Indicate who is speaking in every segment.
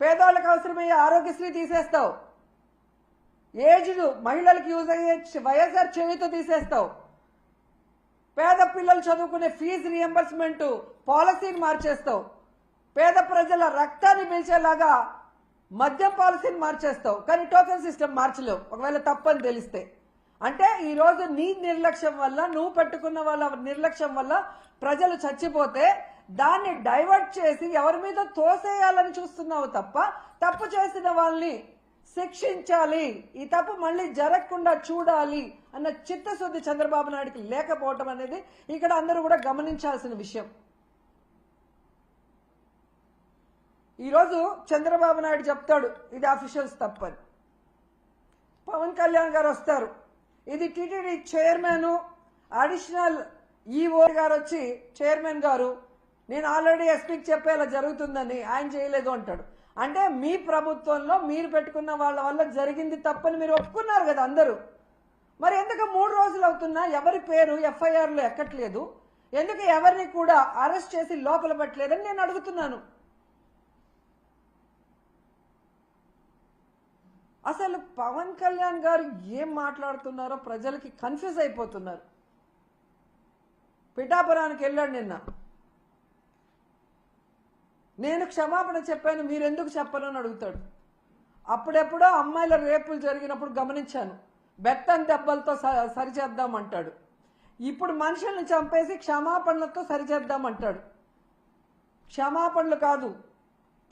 Speaker 1: పేదవాళ్ళకి అవసరమయ్యే ఆరోగ్యశ్రీ తీసేస్తావు. ఏజ్డ్ మహిళలకు యూజ్ అయ్యే వైఎస్ఆర్ చెవితో తీసేస్తావు. పేద పిల్లలు చదువుకునే ఫీజు రియంబర్స్మెంట్ పాలసీని మార్చేస్తావు. పేద ప్రజల రక్తాన్ని పీల్చేలాగా మద్యం పాలసీని మార్చేస్తావు. కానీ టోకెన్ సిస్టమ్ మార్చలేవు. ఒకవేళ తప్పని తెలిస్తే. అంటే ఈరోజు నీ నిర్లక్ష్యం వల్ల నువ్వు పెట్టుకున్న వాళ్ళ నిర్లక్ష్యం వల్ల ప్రజలు చచ్చిపోతే దాన్ని డైవర్ట్ చేసి ఎవరి మీద తోసేయాలని చూస్తున్నావు తప్ప తప్పు చేసిన వాళ్ళని శిక్షించాలి. ఈ తప్పు మళ్ళీ జరగకుండా చూడాలి అన్న చిత్తశుద్ధి చంద్రబాబు నాయుడుకి లేకపోవటం అనేది ఇక్కడ అందరూ కూడా గమనించాల్సిన విషయం. ఈరోజు చంద్రబాబు నాయుడు చెప్తాడు ఇది అఫీషియల్స్ తప్పని. పవన్ కళ్యాణ్ గారు వస్తారు. ఇది టీటీడీ చైర్మన్ అడిషనల్ ఈఓ గారు వచ్చి చైర్మన్ గారు నేను ఆల్రెడీ ఎస్పీకి చెప్పేలా జరుగుతుందని ఆయన చేయలేదు అంటాడు. అంటే మీ ప్రభుత్వంలో మీరు పెట్టుకున్న వాళ్ళ వల్ల జరిగింది తప్పని మీరు ఒప్పుకున్నారు కదా అందరూ. మరి ఎందుకు మూడు రోజులు అవుతున్నా ఎవరి పేరు ఎఫ్ఐఆర్లో ఎక్కట్లేదు? ఎందుకు ఎవరిని కూడా అరెస్ట్ చేసి లోపల పెట్టలేదని నేను అడుగుతున్నాను. అసలు పవన్ కళ్యాణ్ గారు ఏం మాట్లాడుతున్నారో ప్రజలకి కన్ఫ్యూజ్ అయిపోతున్నారు. పిఠాపురానికి వెళ్ళాడు నిన్న. నేను క్షమాపణ చెప్పాను మీరెందుకు చెప్పరు అడుగుతాడు. అప్పుడెప్పుడో అమ్మాయిల రేపులు జరిగినప్పుడు గమనించాను. బెత్తం దెబ్బలతో స- సరిచేద్దామంటాడు ఇప్పుడు మనుషుల్ని చంపేసి క్షమాపణలతో సరిచేద్దామంటాడు క్షమాపణలు కాదు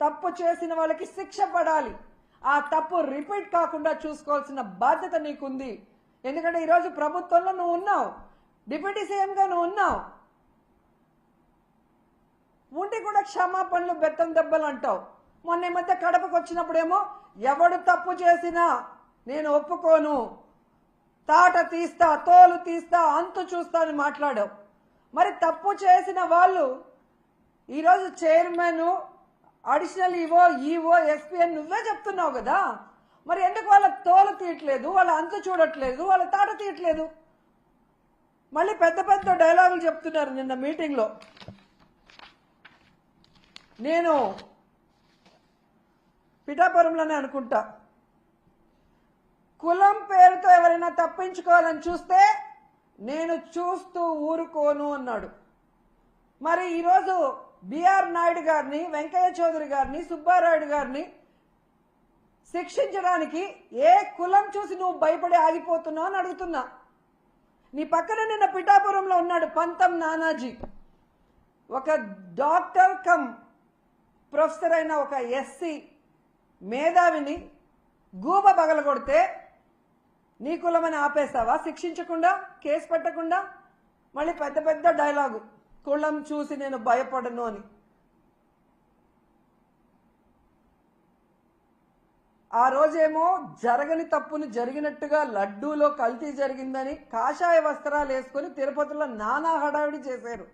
Speaker 1: తప్పు చేసిన వాళ్ళకి శిక్ష పడాలి. ఆ తప్పు రిపీట్ కాకుండా చూసుకోవాల్సిన బాధ్యత నీకుంది. ఎందుకంటే ఈరోజు ప్రభుత్వంలో నువ్వు ఉన్నావు. డిప్యూటీ సీఎంగా నువ్వు ఉన్నావు. ఉండి కూడా క్షమాపణలు బెత్తం దెబ్బలు అంటావు. మొన్న ఈ మధ్య కడపకు వచ్చినప్పుడేమో ఎవడు తప్పు చేసినా నేను ఒప్పుకోను. తాట తీస్తా తోలు తీస్తా అంతు చూస్తా అని మాట్లాడావు. మరి తప్పు చేసిన వాళ్ళు ఈరోజు chairman additional EO EO SP అని నువ్వే చెప్తున్నావు కదా. మరి ఎందుకు వాళ్ళ తోలు తీయట్లేదు వాళ్ళ అంతు చూడట్లేదు వాళ్ళ తాట తీయట్లేదు? మళ్ళీ పెద్ద పెద్ద డైలాగులు చెప్తున్నారు నిన్న మీటింగ్లో. నేను పిఠాపురంలోనే అనుకుంటా. కులం పేరుతో ఎవరైనా తప్పించుకోవాలని చూస్తే నేను చూస్తూ ఊరుకోను అన్నాడు. మరి ఈరోజు బిఆర్ నాయుడు గారిని వెంకయ్య చౌదరి గారిని సుబ్బారాయుడు గారిని శిక్షించడానికి ఏ కులం చూసి నువ్వు భయపడి ఆగిపోతున్నావు అని అడుగుతున్నా. నీ పక్కన నిన్న పిఠాపురంలో ఉన్నాడు పంతం నానాజీ. ఒక డాక్టర్ కమ్ ప్రొఫెసర్ అయిన ఒక ఎస్సీ మేధావిని గూబ పగలగొడితే నీ కులమని ఆపేస్తావా? శిక్షించకుండా కేసు పెట్టకుండా? మళ్ళీ పెద్ద పెద్ద డైలాగు కులం చూసి నేను భయపడను అని. ఆ రోజేమో జరగని తప్పును జరిగినట్టుగా లడ్డూలో కల్తీ జరిగిందని కాషాయ వస్త్రాలు వేసుకొని తిరుపతిలో నానా హడావిడి చేశారు.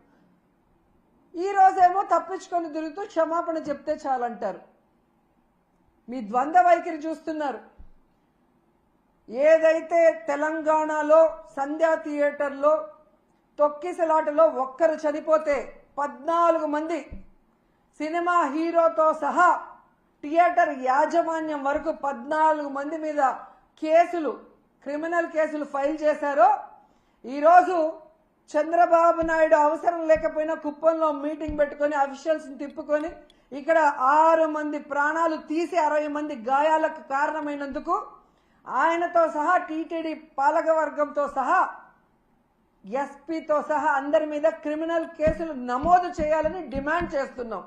Speaker 1: ఈ రోజేమో తప్పించుకొని తిరుగుతూ క్షమాపణ చెప్తే చాలంటారు. మీ ద్వంద్వ వైఖరి చూస్తున్నారు. ఏదైతే తెలంగాణలో సంధ్యా థియేటర్లో తొక్కిసలాటలో ఒక్కరు చనిపోతే పద్నాలుగు మంది సినిమా హీరోతో సహా థియేటర్ యాజమాన్యం వరకు పద్నాలుగు మంది మీద కేసులు క్రిమినల్ కేసులు ఫైల్ చేశారో ఈరోజు చంద్రబాబు నాయుడు అవసరం లేకపోయినా కుప్పంలో మీటింగ్ పెట్టుకొని అఫీషియల్స్ని తిప్పుకొని ఇక్కడ ఆరు మంది ప్రాణాలు తీసి అరవై మంది గాయాలకు కారణమైనందుకు ఆయనతో సహా టీటీడీ పాలకవర్గంతో సహా ఎస్పీతో సహా అందరి మీద క్రిమినల్ కేసులు నమోదు చేయాలని డిమాండ్ చేస్తున్నాం.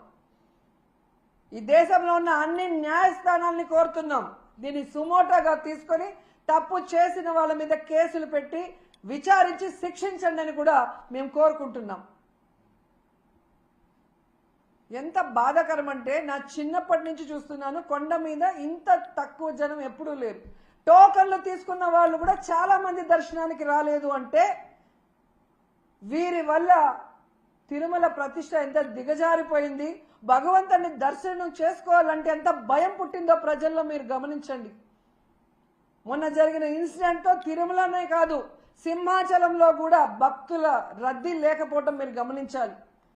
Speaker 1: ఈ దేశంలో ఉన్న అన్ని న్యాయస్థానాల్ని కోరుతున్నాం. దీన్ని సుమోటోగా తీసుకొని తప్పు చేసిన వాళ్ళ మీద కేసులు పెట్టి విచారించి శిక్షించండి అని కూడా మేము కోరుకుంటున్నాం. ఎంత బాధాకరం అంటే నా చిన్నప్పటి నుంచి చూస్తున్నాను కొండ మీద ఇంత తక్కువ జనం ఎప్పుడూ లేరు. టోకన్లు తీసుకున్న వాళ్ళు కూడా చాలా మంది దర్శనానికి రాలేదు అంటే వీరి వల్ల తిరుమల ప్రతిష్ట ఎంత దిగజారిపోయింది భగవంతుని దర్శనం చేసుకోవాలంటే ఎంత భయం పుట్టిందో ప్రజల్లో మీరు గమనించండి. మొన్న జరిగిన ఇన్సిడెంట్తో తిరుమలనే కాదు సింహాచలంలో కూడా భక్తుల రద్దీ లేకపోవటం మీరు గమనించాలి.